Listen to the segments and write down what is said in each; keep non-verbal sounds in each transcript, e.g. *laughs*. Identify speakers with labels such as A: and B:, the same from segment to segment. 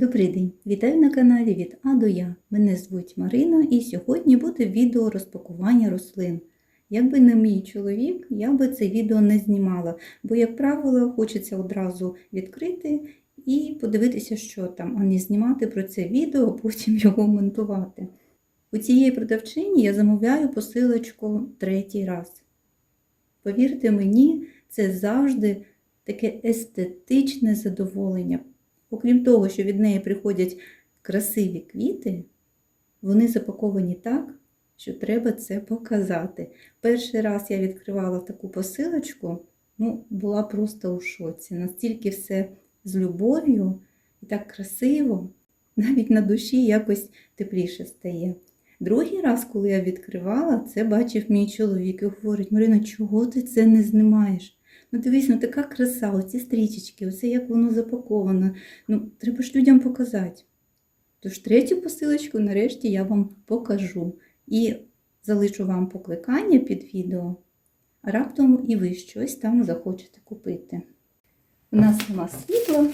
A: Добрий день! Вітаю на каналі від А до Я. Мене звуть Марина і сьогодні буде відео розпакування рослин. Якби не мій чоловік, я би це відео не знімала, бо, як правило, хочеться одразу відкрити і подивитися, що там, а не знімати про це відео, а потім *laughs* його монтувати. У цієї продавчині я замовляю посилочку третій раз. Повірте мені, це завжди таке естетичне задоволення. Окрім того, що від неї приходять красиві квіти, вони запаковані так, що треба це показати. Перший раз я відкривала таку посилочку, ну, була просто у шоці. Настільки все з любов'ю і так красиво, навіть на душі якось тепліше стає. Другий раз, коли я відкривала, це бачив мій чоловік і говорить: Марина, чого ти це не знімаєш? Ну, дивись, ну така краса, оці стрічечки, оце як воно запаковано. Ну, треба ж людям показати. Тож третю посилочку нарешті я вам покажу. І залишу вам покликання під відео, а раптом і ви щось там захочете купити. У нас нема світла,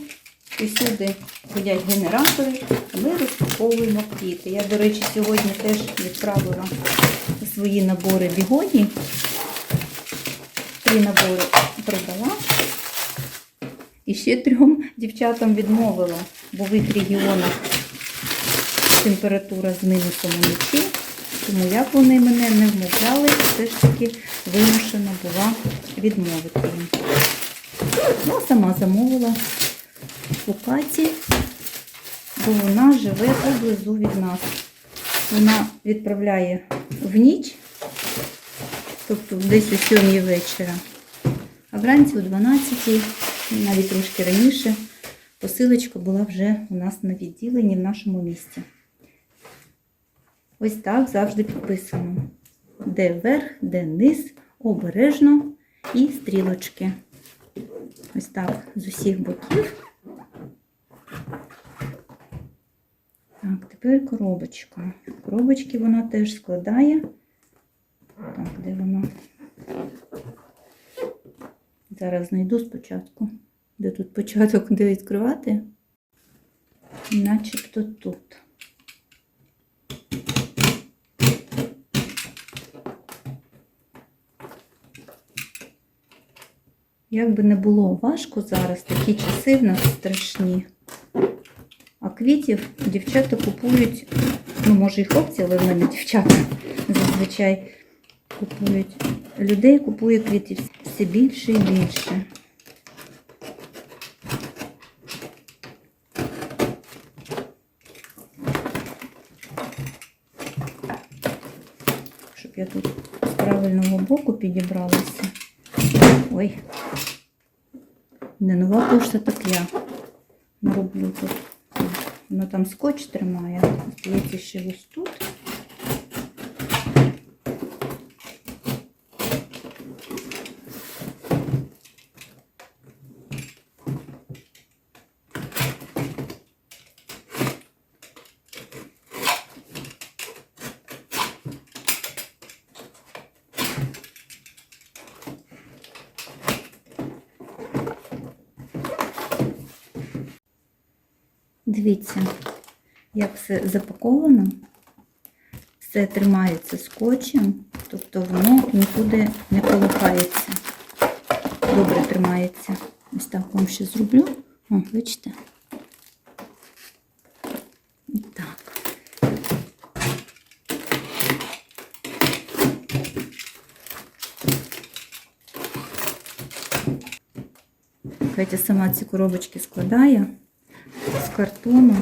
A: усюди ходять генератори, а ми розпаковуємо квіти. Я, до речі, сьогодні теж відправила свої набори бігоні. Три набори продала. І ще трьом дівчатам відмовила, бо в їх регіонах температура з мінусом уночі. Тому як вони мене не вмовляли, все ж таки вимушена була відмовити їм. Я сама замовила у Каті, бо вона живе поблизу від нас. Вона відправляє в ніч, тобто десь о 7 вечора. А вранці о 12, навіть трошки раніше, посилочка була вже у нас на відділенні в нашому місті. Ось так завжди підписано. Де верх, де низ, обережно і стрілочки. Ось так з усіх боків. Так, тепер коробочка. Коробочки вона теж складає. Так, де воно? Зараз знайду спочатку. Де тут початок, де відкривати? Начебто тут. Як би не було важко зараз, такі часи в нас страшні. А квітів дівчата купують, ну, може і хлопці, але в мене дівчата зазвичай купують. Людей купує квітів все більше і більше. Щоб я тут з правильного боку підібралася. Ой, не нова пошта, так я нароблю тут. Воно там скотч тримає. Здається, ще тут. Дивіться, як все запаковано, все тримається скотчем, тобто воно нікуди не колихається. Добре тримається. Ось так вам ще зроблю. О, бачите? І так. Катя сама ці коробочки складає картону.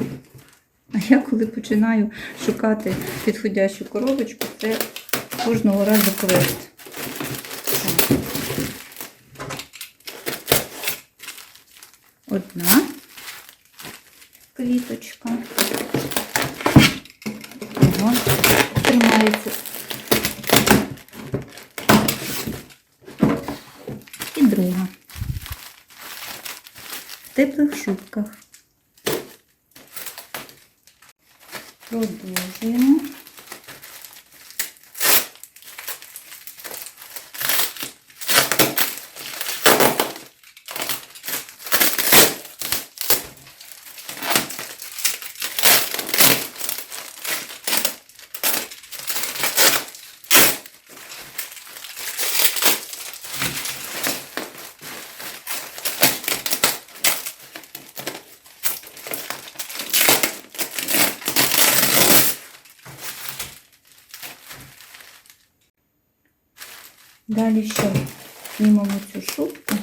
A: А я коли починаю шукати підходящу коробочку, це кожного разу квест. Одна квіточка. Ого, тримається. І друга. В теплих шубках. Продовжуємо. Далі що? Знімемо цю шубку.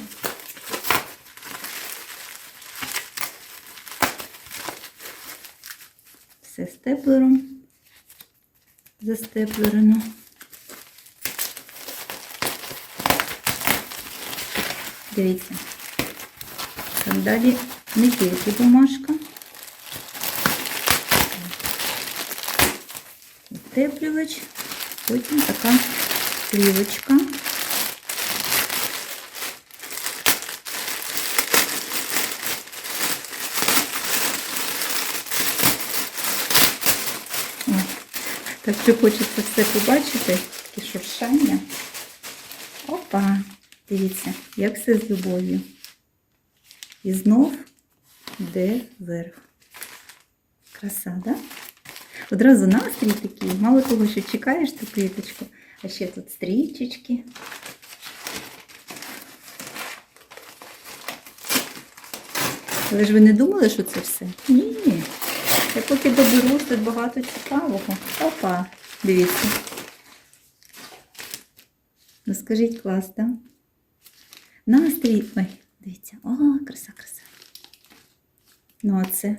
A: Все степлером застеплерено. Дивіться. Там далі не тільки бумажка. Утеплювач, потім така плівочка. О, Так що хочеться все побачити, таке шуршання. Опа, дивіться, як все з любов'ю. І знов йде вверх. Краса, да? Одразу настрій такий, мало того, що чекаєш цю квіточку, а ще тут стрічечки. Але ж ви не думали, що це все? Ні. Я поки доберусь, тут багато цікавого. Опа, дивіться. Ну скажіть клас, так? Да? Настрій. Ой, дивіться. О, краса, краса. Ну, а це.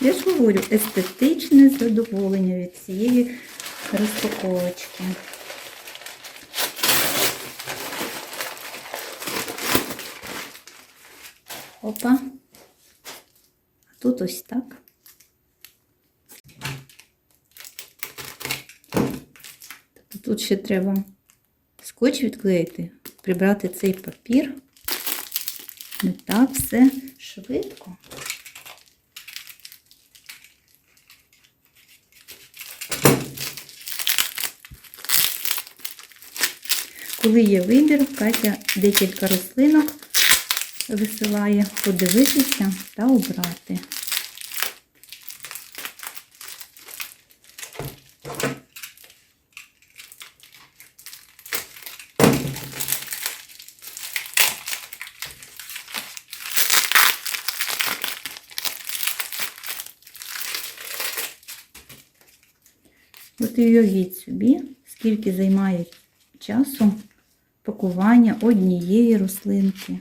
A: Я ж говорю, естетичне задоволення від цієї розпаковочки. Опа. Тут ось так. Тобто Тут ще треба скотч відклеїти, прибрати цей папір. Не так все швидко. Коли є вибір, Катя декілька рослинок висилає подивитися та обрати. От і уявіть собі, скільки займає часу пакування однієї рослинки.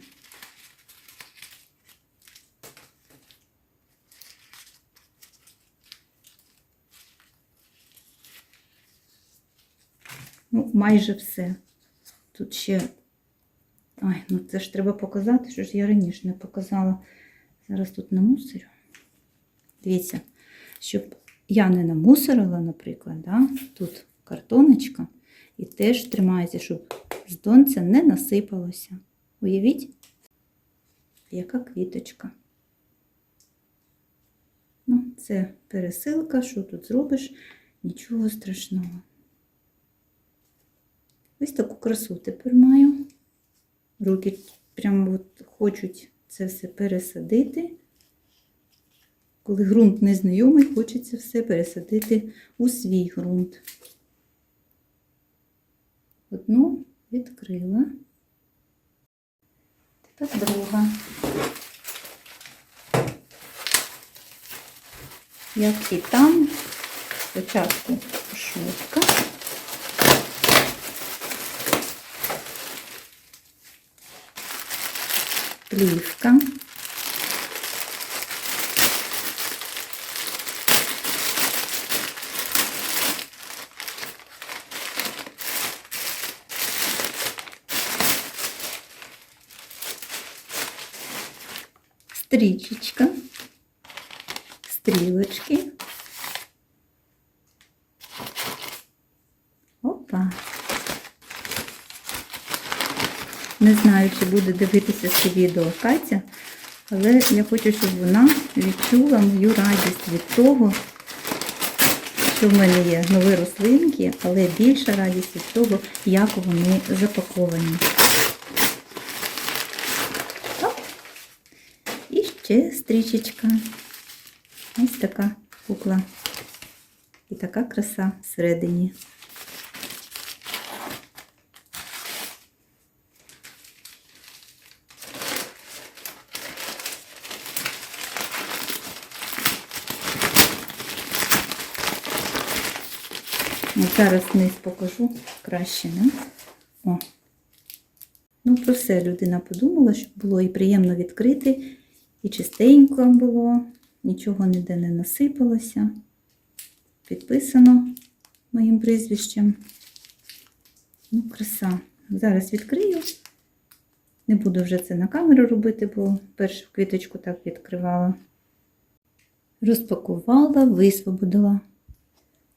A: Ну, майже все. Тут ще. Ай, ну це ж треба показати, що ж я раніше не показала. Зараз тут намусорю. Дивіться, щоб я не намусорила, наприклад, да? тут картоночка, і теж тримається, щоб з донця не насипалося. Уявіть, яка квіточка. Ну, це пересилка, що тут зробиш, нічого страшного. Ось таку красу тепер маю. Руки прямо от хочуть це все пересадити. Коли ґрунт незнайомий, хочеться все пересадити у свій ґрунт. Одну відкрила. Тепер друга. Як і там, спочатку шутка. Плівка. стрічечка, стрілочки. Опа. Не знаю, чи буде дивитися це відео Катя, але я хочу, щоб вона відчула мою радість від того, що в мене є нові рослинки, але більша радість від того, як вони запаковані. І ще стрічечка. Ось така кукла. І така краса всередині. Ну, Зараз низ покажу краще, не? О. Ну, про все людина подумала, щоб було і приємно відкрити, і чистенько було, нічого ніде не насипалося. Підписано моїм прізвищем. Ну, краса. Зараз відкрию. Не буду вже це на камеру робити, бо першу квіточку так відкривала. Розпакувала, висвободила.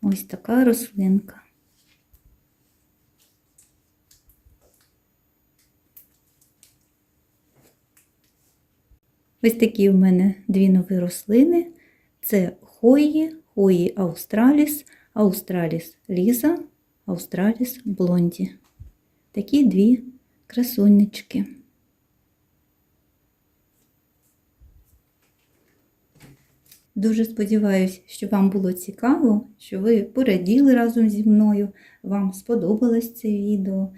A: Ось така рослинка. Ось такі в мене дві нові рослини. Це хої, хої аустраліс, аустраліс ліза, аустраліс блонді. Такі дві красунечки. Дуже сподіваюся, що вам було цікаво, що ви пораділи разом зі мною, вам сподобалось це відео.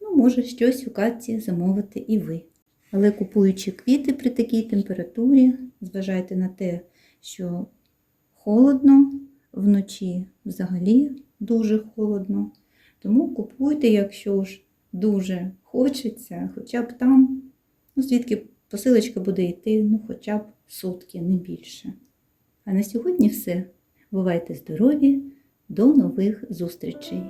A: Ну, може, щось у Катці замовити і ви. Але купуючи квіти при такій температурі, зважайте на те, що холодно, вночі взагалі дуже холодно. Тому купуйте, якщо ж дуже хочеться, хоча б там, ну, звідки посилочка буде йти, ну, хоча б сутки, не більше. А на сьогодні все. Бувайте здорові, до нових зустрічей!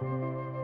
A: Thank you.